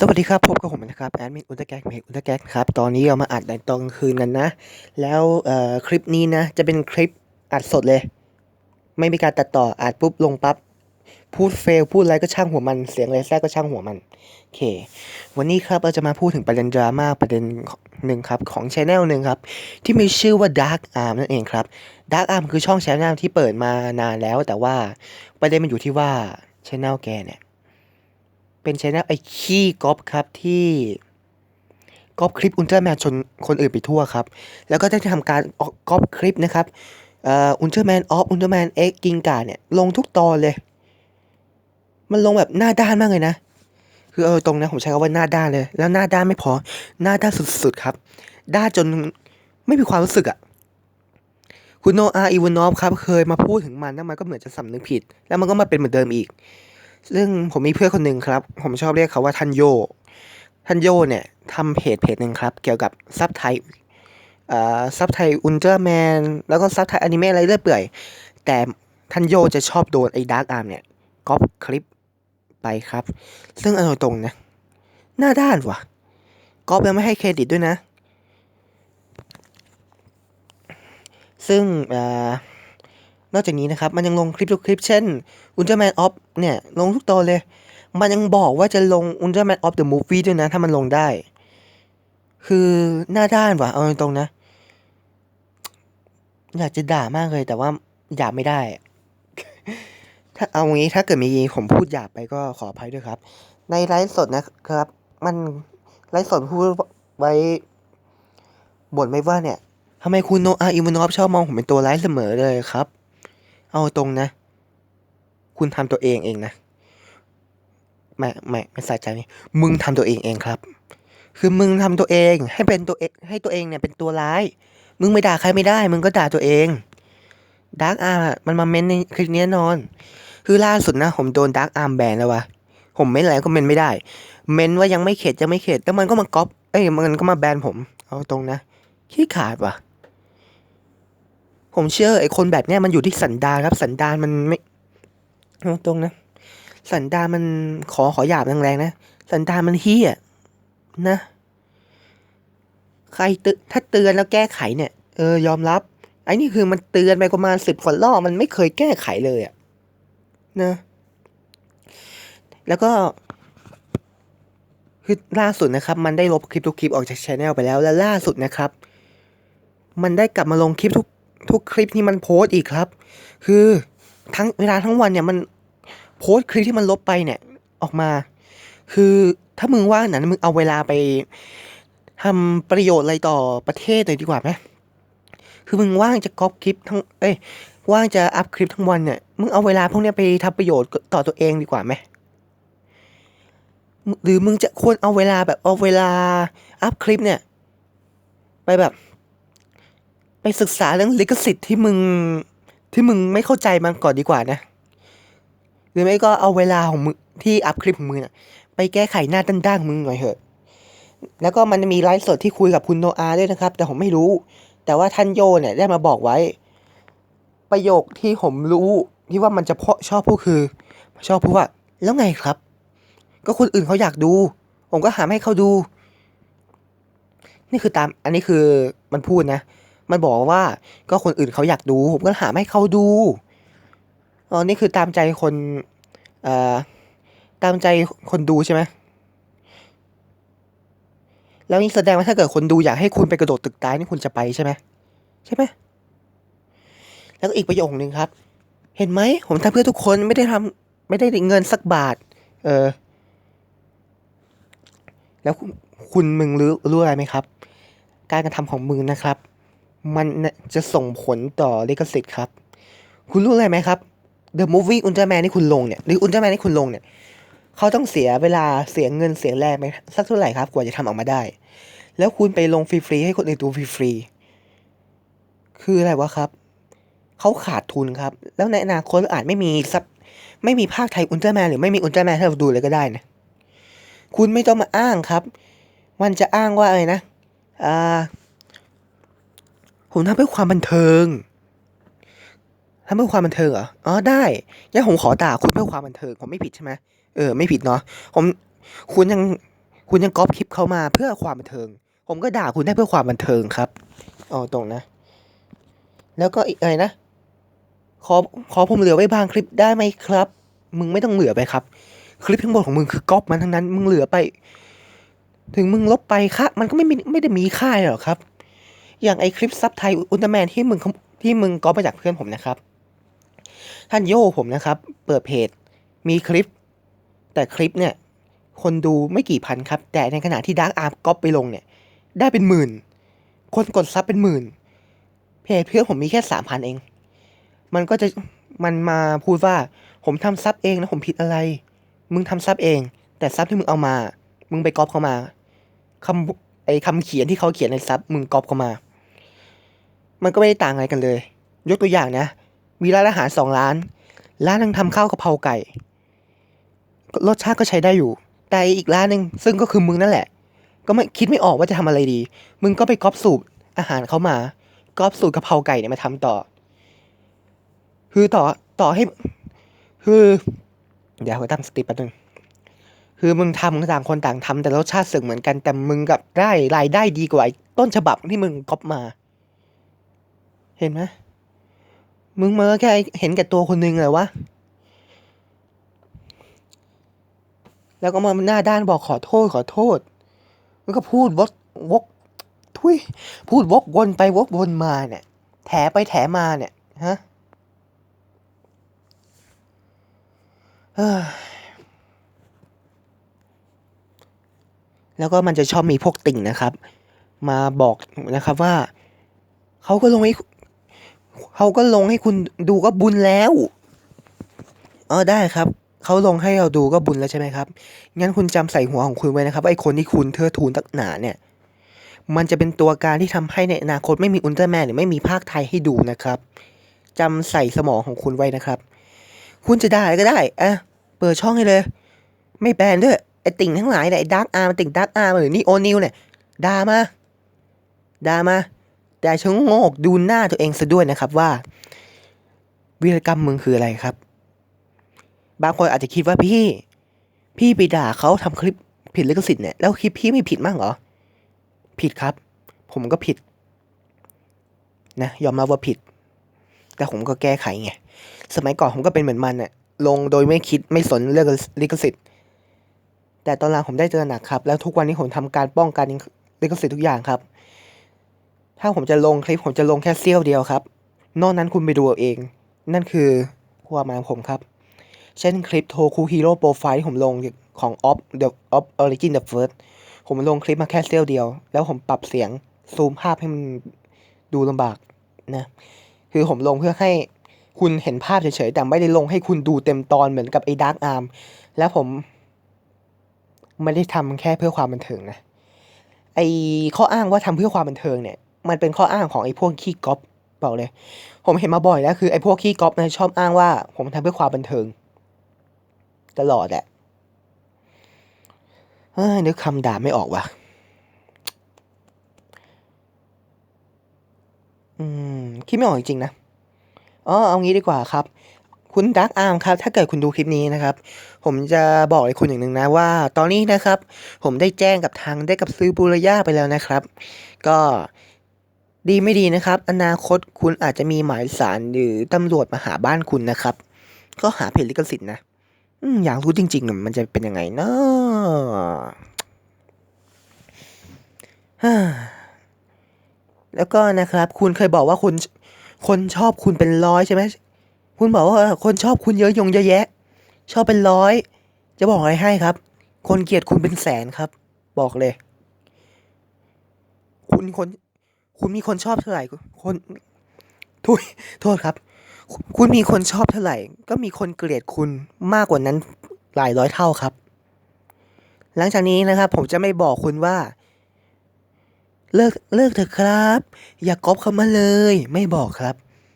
สวัสดีครับ พบกับผมนะครับแอดมินอุลตร้าแก๊กเพจอุลตร้าแก๊กครับ ตอนนี้เรามาอัดในตอนกลางคืนกันนะ แล้วเอ่อคลิปนี้นะ จะเป็นคลิปอัดสดเลย ไม่มีการตัดต่ออัดปุ๊บลงปั๊บ พูดเฟลพูดอะไรก็ช่างหัวมัน เสียงอะไรแทรกก็ช่างหัวมัน โอเค วันนี้ครับเราจะมาพูดถึงประเด็นดราม่าประเด็นหนึ่งครับ ของช anel หนึ่งครับ ที่มีชื่อว่า Dark Arm นั่นเองครับ Dark Arm คือช่องช anel ที่เปิดมานานแล้ว แต่ว่าประเด็นมันอยู่ที่ว่าช anel แกเนี่ย เป็นชแนลไอ้ขี้ก๊อปครับที่ก๊อปคลิปอุลตร้าแมนชนคนอื่นไปทั่วครับ แล้วก็ได้ทำการก๊อปคลิปนะครับอ่ออุลตร้าแมนออฟอุลตร้าแมนเอ็กกิงกาเนี่ยลงทุกตอนเลย มันลงแบบหน้าด้านมากเลยนะ คือเอาตรงนะผมใช้คำว่าหน้าด้านเลย แล้วหน้าด้านไม่พอ หน้าด้านสุดๆครับ ด้านจนไม่มีความรู้สึกอะ่ะคุณโนอาอีวานอฟครับเคยมาพูดถึงมันแล้วมันก็เหมือนจะสำนึกผิด แล้วมันก็มาเป็นเหมือนเดิมอีก ซึ่งผมมีเพื่อนคนหนึ่งครับ ผมชอบเรียกเขาว่าทันโยทันโยเนี่ยทำเพจเพจหนึ่งครับ เกี่ยวกับซับไทยเอ่อซับไทยอุลตร้าแมนแล้วก็ซับไทยอนิเมะอะไรเรื่อยเปื่อย แต่ทันโยจะชอบโดนไอ้ดาร์กอาร์มเนี่ยก๊อปคลิปไปครับ ซึ่งเอาตรงๆนะ หน้าด้านว่ะก๊อปยังไม่ให้เครดิตด้วยนะ ซึ่งเอ่อ นอกจากนี้นะครับ มันยังลงคลิปทุกคลิปเช่นอุลตร้าแมนออฟเนี่ยลงทุกตอนเลย มันยังบอกว่าจะลงอุลตร้าแมนออฟเดอะมูฟวี่ด้วยนะ ถ้ามันลงได้ คือหน้าด้านว่ะ เอาตรงๆนะ อยากจะด่ามากเลย แต่ว่าหยาบไม่ได้ ถ้าเอางี้ถ้าเกิดมีผมพูดหยาบไปก็ขออภัยด้วยครับ ในไลฟ์สดนะครับ มันไลฟ์สดพูดไว้บ่นไม่ว่าเนี่ยทำไมคุณโนอาอิมานอฟชอบมองผมเป็นตัวร้ายเสมอเลยครับ เอาตรงนะ คุณทำตัวเองเองนะไม่ไม่ไม่ใส่ใจมึงทำตัวเองเองครับ คือมึงทำตัวเองให้เป็นตัวเองให้ตัวเองเนี่ยเป็นตัวร้าย มึงไม่ด่าใครไม่ได้ มึงก็ด่าตัวเองดาร์กอาร์มมันมาเม้นในคลิปนี้แน่นอน คือล่าสุดนะ ผมโดนดาร์กอาร์มแบนแล้ววะผมเม้นอะไรก็เม้นไม่ได้ เม้นว่ายังไม่เข็ดยังไม่เข็ดแล้วมันก็มาก๊อปเอ้ยมันก็มาแบนผม เอาตรงนะขี้ขาดว่ะ ผมเชื่อไอ้คนแบบเนี้ยมันอยู่ที่สันดานครับ สันดานมันไม่ตรงนะ สันดานมันขอขอหยาบแรงๆนะ สันดานมันเฮี้ยนะ ใครเตือนถ้าเตือนแล้วแก้ไขเนี่ย เออยอมรับ ไอ้นี่คือมันเตือนไปประมาณสิบกว่ารอบมันไม่เคยแก้ไขเลยอะนะ แล้วก็คือล่าสุดนะครับ มันได้ลบคลิปทุกคลิปออกจากช anel ไปแล้ว และล่าสุดนะครับ มันได้กลับมาลงคลิปทุก ทุกคลิปที่มันโพสต์อีกครับ คือทั้งเวลาทั้งวันเนี่ยมันโพสต์คลิปที่มันลบไปเนี่ยออกมา คือถ้ามึงว่างนะมึงเอาเวลาไปทำประโยชน์อะไรต่อประเทศเลยดีกว่าไหมคือมึงว่างจะก๊อปคลิปทั้ง เอ้ย ว่างจะอัพคลิปทั้งวันเนี่ย มึงเอาเวลาพวกนี้ไปทำประโยชน์ต่อตัวเองดีกว่าไหม หรือมึงจะควรเอาเวลาแบบเอาเวลาอัพคลิปเนี่ย ไปแบบ ไปศึกษาเรื่องลิขสิทธิ์ที่มึงที่มึงไม่เข้าใจมันก่อนดีกว่านะ หรือไม่ก็เอาเวลาของมึงที่อัพคลิปของมึงนะไปแก้ไขหน้าด้านๆของมึงหน่อยเถอะ แล้วก็มันมีไลฟ์สดที่คุยกับคุณโนอาด้วยนะครับ แต่ผมไม่รู้ แต่ว่าท่านโยเนี่ยได้มาบอกไว้ ประโยคที่ผมรู้ที่ว่ามันจะเพาะชอบพูดคือ ชอบพูดว่า แล้วไงครับ ก็คนอื่นเขาอยากดู ผมก็หาให้เขาดู นี่คือตาม อันนี้คือมันพูดนะ มันบอกว่าก็คนอื่นเขาอยากดู ผมก็หาให้เขาดูอ๋อนี่คือตามใจคนเอ่อตามใจคนดูใช่ไหมแล้วนี่แสดงว่าถ้าเกิดคนดูอยากให้คุณไปกระโดดตึกตายนี่คุณจะไปใช่ไหมใช่ไหมแล้วก็อีกประโยคหนึ่งครับ เห็นไหมผมทำเพื่อทุกคนไม่ได้ทำไม่ได้เงินสักบาท เออ แล้วคุณคณมึงรู้รู้อะไรไหมครับ การกระทำของมึงนะครับ มันจะส่งผลต่อลิขสิทธิ์ครับ คุณรู้อะไรไหมครับ The Movie Ultraman ที่คุณลงเนี่ย หรือ Ultraman ที่คุณลงเนี่ย เขาต้องเสียเวลาเสียเงินเสียแรงไปสักเท่าไหร่ครับ กว่าจะทำออกมาได้ แล้วคุณไปลงฟรีๆให้คนอื่นดูฟรีๆ คืออะไรวะครับ เขาขาดทุนครับ แล้วในอนาคตอาจไม่มีซับไม่มีภาคไทยอุลตร้าแมนหรือไม่มีอุลตร้าแมนให้เราดูเลยก็ได้นะ คุณไม่ต้องมาอ้างครับ มันจะอ้างว่าอะไรนะ อ่า ผมทำเพื่อความบันเทิงทำเพื่อความบันเทิงเหรอ อ๋อได้งั้นผมขอด่าคุณเพื่อความบันเทิง ผมไม่ผิดใช่ไหมเออ ไม่ผิดเนาะ ผม คุณยัง คุณยังก๊อปคลิปเขามาเพื่อความบันเทิง ผมก็ด่าคุณได้เพื่อความบันเทิงครับอ๋อตรงนะ แล้วก็อีกอะไรนะ ขอ ขอผมเหลือไว้บางคลิปได้ไหมครับ มึงไม่ต้องเหลือไปครับ คลิปทั้งหมดของมึงคือก๊อปมันทั้งนั้น มึงเหลือไป ถึงมึงลบไปค่ามันก็ไม่ไม่ได้มีค่าหรอกครับ อย่างไอคลิปซับไทยอุลตร้าแมนที่มึงที่มึงก๊อปมาจากเพื่อนผมนะครับ ท่านโย่ผมนะครับ เปิดเพจมีคลิป แต่คลิปเนี่ย คนดูไม่กี่พันครับ แต่ในขณะที่ดาร์กอาร์มก๊อปไปลงเนี่ย ได้เป็นหมื่น คนกดซับเป็นหมื่น เพจเพื่อนผมมีแค่สามพันเอง มันก็จะมันมาพูดว่าผมทำซับเองนะผมผิดอะไร มึงทำซับเอง แต่ซับที่มึงเอามา มึงไปก๊อปเข้ามาคำไอ้คำเขียนที่เขาเขียนในซับมึงก๊อปเข้ามา มันก็ไม่ได้ต่างอะไรกันเลย ยกตัวอย่างนะ มีร้านอาหารสองร้าน ร้านหนึงทำข้าวกะเพราไก่ รสชาติก็ใช้ได้อยู่ แต่อีกร้านหนึ่งซึ่งก็คือมึงนั่นแหละ ก็ไม่คิดไม่ออกว่าจะทำอะไรดี มึงก็ไปก๊อปสูตรอาหารเขามา ก๊อปสูตรกะเพราไก่เนี่ยมาทำต่อ คือต่อต่อให้ คือ เดี๋ยวไปตั้งสติแป๊บนึงคือมึงทำต่างคนต่างทำแต่รสชาติสึกเหมือนกันแต่มึงกับได้รายได้ดีกว่าต้นฉบับที่มึงก๊อปมา เห็นไหมมึงเมาแค่เห็นแก่ตัวคนหนึ่งเลยวะ แล้วก็มาหน้าด้านบอกขอโทษขอโทษ มันก็พูดวกวกทุยพูดวกวนไปวกวนมาเนี่ย แถไปแถมาเนี่ย ฮะแล้วก็มันจะชอบมีพวกติ่งนะครับ มาบอกนะครับว่า เขาก็ลงให้ เขาก็ลงให้คุณดูก็บุญแล้วอ๋อได้ครับเขาลงให้เราดูก็บุญแล้วใช่ไหมครับงั้นคุณจำใส่หัวของคุณไว้นะครับไอ้คนที่คุณเทิดทูนตักหนาเนี่ยมันจะเป็นตัวการที่ทำให้ในอนาคตไม่มีอุลตร้าแมนหรือไม่มีภาคไทยให้ดูนะครับจำใส่สมองของคุณไว้นะครับ คุณจะได้ก็ได้อะเปิดช่องให้เลย ไม่แบนด้วยไอ้ติ่งทั้งหลายเนี่ยไอ้ดักอาร์มติ่งดักอาร์มหรือนี่โอนิวเนี่ยด่ามาด่ามา แต่ชะโงกดูหน้าตัวเองซะด้วยนะครับว่า วีรกรรมมึงคืออะไรครับ บางคนอาจจะคิดว่าพี่ พี่ไปด่าเขาทำคลิปผิดลิขสิทธิ์เนี่ยแล้วคลิปพี่ไม่ผิดมั้งเหรอ ผิดครับ ผมก็ผิด นะยอมรับว่าผิด แต่ผมก็แก้ไขไงสมัยก่อนผมก็เป็นเหมือนมันน่ะลงโดยไม่คิดไม่สนเรื่องลิขสิทธิ์ แต่ตอนหลังผมได้เจอหนักครับ แล้วทุกวันนี้ผมทำการป้องกันลิขสิทธิ์ทุกอย่างครับ ถ้าผมจะลงคลิปผมจะลงแค่เสี้ยวเดียวครับ นอกนั้นคุณไปดูเอาเอง นั่นคือความหมายของผมครับ เช่นคลิปโทคูฮีโร่โปรไฟล์ที่ผมลงของ Off The Off Origin The First ผมลงคลิปมาแค่เสี้ยวเดียว แล้วผมปรับเสียงซูมภาพให้มันดูลำบากนะ คือผมลงเพื่อให้คุณเห็นภาพเฉยๆ แต่ไม่ได้ลงให้คุณดูเต็มตอนเหมือนกับไอ้ดาร์กอาร์ม แล้วผม ไม่ได้ทำแค่เพื่อความบันเทิงนะ ไอ้ข้ออ้างว่าทำเพื่อความบันเทิงเนี่ย มันเป็นข้ออ้างของไอ้พวกขี้ก๊อปบอกเลย ผมเห็นมาบ่อยแล้วคือไอ้พวกขี้ก๊อปนี่ยชอบอ้างว่า ผมทำเพื่อความบันเทิง ตลอดแหละเฮ้ยนึกคำด่าไม่ออกว่ะ อืม คิดไม่ออกจริงๆนะอ๋อเอางี้ดีกว่าครับ คุณดักอาร์มครับ ถ้าเกิดคุณดูคลิปนี้นะครับ ผมจะบอกให้คุณอย่างหนึ่งนะว่า ตอนนี้นะครับ ผมได้แจ้งกับทางได้กับซื้อบูรย่าไปแล้วนะครับ ก็ ดีไม่ดีนะครับ อนาคตคุณอาจจะมีหมายสารหรือตำรวจมาหาบ้านคุณนะครับ ก็หาเพจลิขสิทธิ์นะอยากรู้จริงๆมันจะเป็นยังไงเนาะแล้วก็นะครับ คุณเคยบอกว่าคนคนชอบคุณเป็นร้อยใช่ไหมคุณบอกว่าคนชอบคุณเยอะยงเยอะแยะ ชอบเป็นร้อย จะบอกอะไรให้ครับ คนเกลียดคุณเป็นแสนครับ บอกเลย คุณคน คุณมีคนชอบเท่าไหร่คนทุยโทษครับ คุณมีคนชอบเท่าไหร่ ก็มีคนเกลียดคุณมากกว่านั้นหลายร้อยเท่าครับ หลังจากนี้นะครับ ผมจะไม่บอกคุณว่า เลิกเลิกเถอะครับ อย่ากก๊อปเขามาเลย ไม่บอกครับ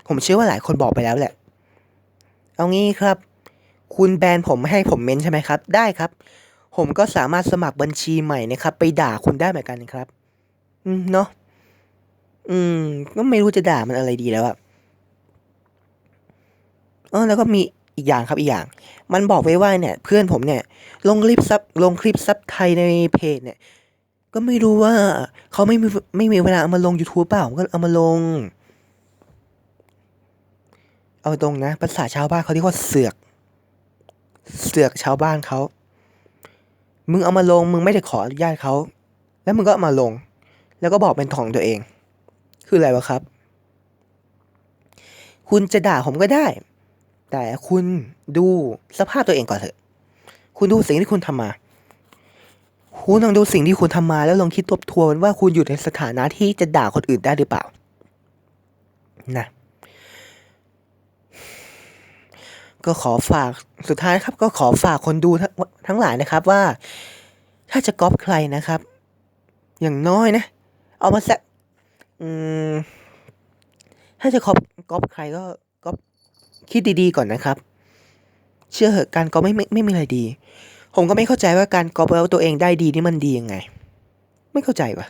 ผมเชื่อว่าหลายคนบอกไปแล้วแหละ เอางี้ครับ คุณแบนผมให้ผมเม้นใช่ไหมครับ ได้ครับ ผมก็สามารถสมัครบัญชีใหม่นะครับ ไปด่าคุณได้เหมือนกันครับ อืมเนาะ อืม ก็ไม่รู้จะด่ามันอะไรดีแล้วอะเออแล้วก็มีอีกอย่างครับอีกอย่าง มันบอกไว้ว่าเนี่ย เพื่อนผมเนี่ย ลงคลิปซับลงคลิปซับไทยในเพจเนี่ย ก็ไม่รู้ว่าเขาไม่มีไม่มีเวลาเอามาลง YouTube เปล่าก็เอามาลง เอาตรงนะภาษาชาวบ้านเขาเรียกว่าเสือก เสือกชาวบ้านเขา มึงเอามาลง มึงไม่ได้ขออนุญาตเขา แล้วมึงก็เอามาลง แล้วก็บอกเป็นของตัวเอง คืออะไรวะครับ คุณจะด่าผมก็ได้ แต่คุณดูสภาพตัวเองก่อนเถอะ คุณดูสิ่งที่คุณทำมา คุณลองดูสิ่งที่คุณทำมาแล้วลองคิดทบทวนว่าคุณอยู่ในสถานะที่จะด่าคนอื่นได้หรือเปล่า นะก็ขอฝากสุดท้ายครับ ก็ขอฝากคนดูทั้งทั้งหลายนะครับว่า ถ้าจะก๊อปใครนะครับ อย่างน้อยนะ เอามาสัก อืม ถ้าจะก๊อปก๊อปใครก็ก๊อปคิดดีๆก่อนนะครับ เชื่อเหอะการก๊อปไม่ไม่ไม่มีอะไรดี ผมก็ไม่เข้าใจว่าการก๊อปแล้วตัวเองได้ดีนี่มันดียังไง ไม่เข้าใจวะ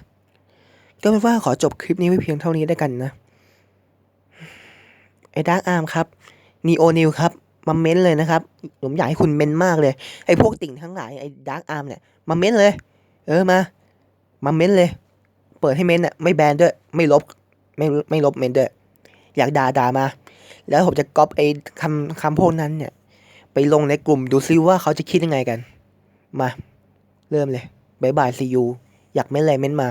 ก็เป็นว่าขอจบคลิปนี้ไว้เพียงเท่านี้ได้กันนะไอ้ดาร์กอาร์มครับนีโอนิวครับมาเม้นเลยนะครับ ผมอยากให้คุณเม้นมากเลย ไอ้พวกติ่งทั้งหลายไอ้ดาร์กอาร์มเนี่ยมาเม้นเลย เออมา มาเม้นเลย เปิดให้เม้นอะไม่แบนด้วย ไม่ลบ ไม่ไม่ลบเม้นด้วย อยากด่าด่ามา แล้วผมจะก๊อปไอ้คำคำพวกนั้นเนี่ย ไปลงในกลุ่มดูซิว่าเขาจะคิดยังไงกัน มา เริ่มเลยบายบายซียูอยากเม้นอะไรเม้นมา